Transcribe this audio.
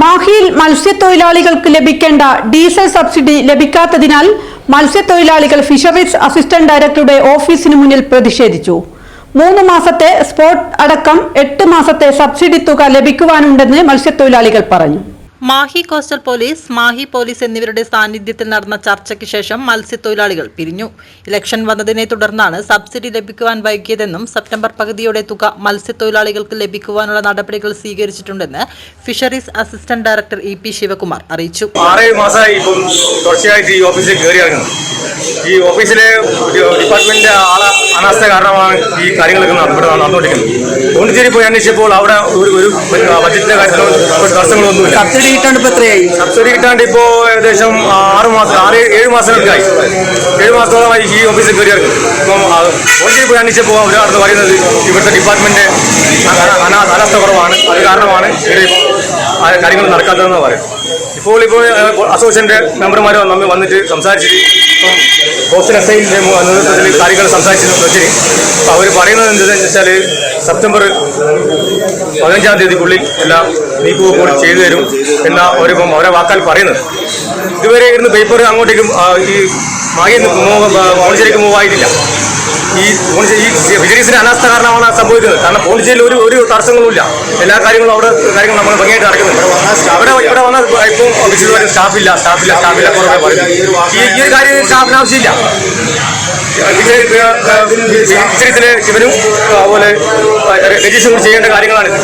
മാഹിയിൽ മത്സ്യത്തൊഴിലാളികൾക്ക് ലഭിക്കേണ്ട diesel subsidy ലഭിക്കാത്തതിനാൽ മത്സ്യത്തൊഴിലാളികൾ ഫിഷറീസ് അസിസ്റ്റന്റ് ഡയറക്ടറുടെ ഓഫീസിന് മുന്നിൽ പ്രതിഷേധിച്ചു. മൂന്ന് മാസത്തെ സ്പോട്ട് അടക്കം എട്ട് മാസത്തെ സബ്സിഡി തുക ലഭിക്കുവാനുണ്ടെന്ന് മത്സ്യത്തൊഴിലാളികൾ പറഞ്ഞു. Mahe coastal police Mahe police എന്നിവരുടെ സാന്നിധ്യത്തിൽ നടന്ന ചർച്ചയ്ക്ക് ശേഷം മത്സ്യത്തൊഴിലാളികൾ പിരിഞ്ഞു. ഇലക്ഷൻ വന്നതിനെ തുടർന്നാണ് സബ്സിഡി ലഭിക്കുവാൻ വൈകിയതെന്നും സെപ്റ്റംബർ പകുതിയോടെ തുക മത്സ്യത്തൊഴിലാളികൾക്ക് ലഭിക്കുവാനുള്ള നടപടികൾ സ്വീകരിച്ചിട്ടുണ്ടെന്ന് fisheries assistant director E P Sivakumar അറിയിച്ചു. ആറേഴ് മാസമായി ഇപ്പം തുടർച്ചയായിട്ട് ഈ ഓഫീസിൽ കയറി ഇറങ്ങുന്നത് ഈ ഓഫീസിലെ ഡിപ്പാർട്ട്മെന്റിന്റെ ആളെ അനാസ്ഥ കാരണമാണ് ഈ കാര്യങ്ങളൊക്കെ നടന്നുകൊണ്ടിരിക്കുന്നത്. പോണ്ടിച്ചേരി പോയി അന്വേഷിച്ചപ്പോൾ അവിടെ ഒരു ബജറ്റിന്റെ കാര്യത്തിലോ തടസ്സങ്ങളൊന്നുമില്ല. സബ്സിഡി കിട്ടാണ്ട് ഇപ്പൊ എത്രയായി? സബ്സിഡി കിട്ടാണ്ട് ഇപ്പോ ഏകദേശം ആറ് മാസം ആറ് ഏഴ് മാസങ്ങൾക്കായി ഏഴ് മാസത്തോളമായി ഈ ഓഫീസിൽ കയറി ഇപ്പം ഓഫീസിൽ പോയി അന്വേഷിച്ചപ്പോൾ അവർ അടുത്ത് പറയുന്നത് ഇവിടുത്തെ ഡിപ്പാർട്ട്മെന്റ് അനാ- അനാസ്ഥ കുറവാണ്. അത് കാരണമാണ് കാര്യങ്ങൾ നടക്കാത്തതെന്ന് പറയാം ഇപ്പോൾ ഇപ്പോൾ അസോസിയേഷന്റെ മെമ്പർമാർ നമ്മൾ വന്നിട്ട് സംസാരിച്ചിട്ട് ഇപ്പം കോസ്റ്റൽ എസ് നേതൃത്വത്തിൽ കാര്യങ്ങൾ സംസാരിച്ചു വെച്ചിട്ട് അവർ പറയുന്നത് എന്താണെന്ന് വെച്ചാൽ സെപ്റ്റംബർ പതിനഞ്ചാം തീയതിക്കുള്ളിൽ എല്ലാം നീക്കുവ കൂടി ചെയ്തു തരും എന്ന അവരിപ്പം അവരെ വാക്കാൽ പറയുന്നത്. ഇതുവരെ ഇരുന്ന് പേപ്പർ അങ്ങോട്ടേക്കും ഈ മായിൽ പോണ്ടിച്ചേരിക്ക് മൂവ് ആയിട്ടില്ല. ഈ ഈ വിജിലൻസിന്റെ അനാസ്ഥ കാരണമാണ് സംഭവിക്കുന്നത് കാരണം പോണ്ടിച്ചേരിയിൽ ഒരു ഒരു തടസ്സങ്ങളുമില്ല. എല്ലാ കാര്യങ്ങളും അവിടെ കാര്യങ്ങൾ നമ്മൾ ഭംഗിയായിട്ട് നടക്കുന്നുണ്ട്. അവിടെ ഇവിടെ വന്ന ഇപ്പം വിജിലൻസ് സ്റ്റാഫില്ല സ്റ്റാഫില്ല സ്റ്റാഫില്ല ഈ ഈ ഒരു കാര്യം സ്റ്റാഫിന് ആവശ്യമില്ല. വിജിലൻസിലെ ഇവരും അതുപോലെ രജിസ്റ്റർ ചെയ്യേണ്ട കാര്യങ്ങളാണ്.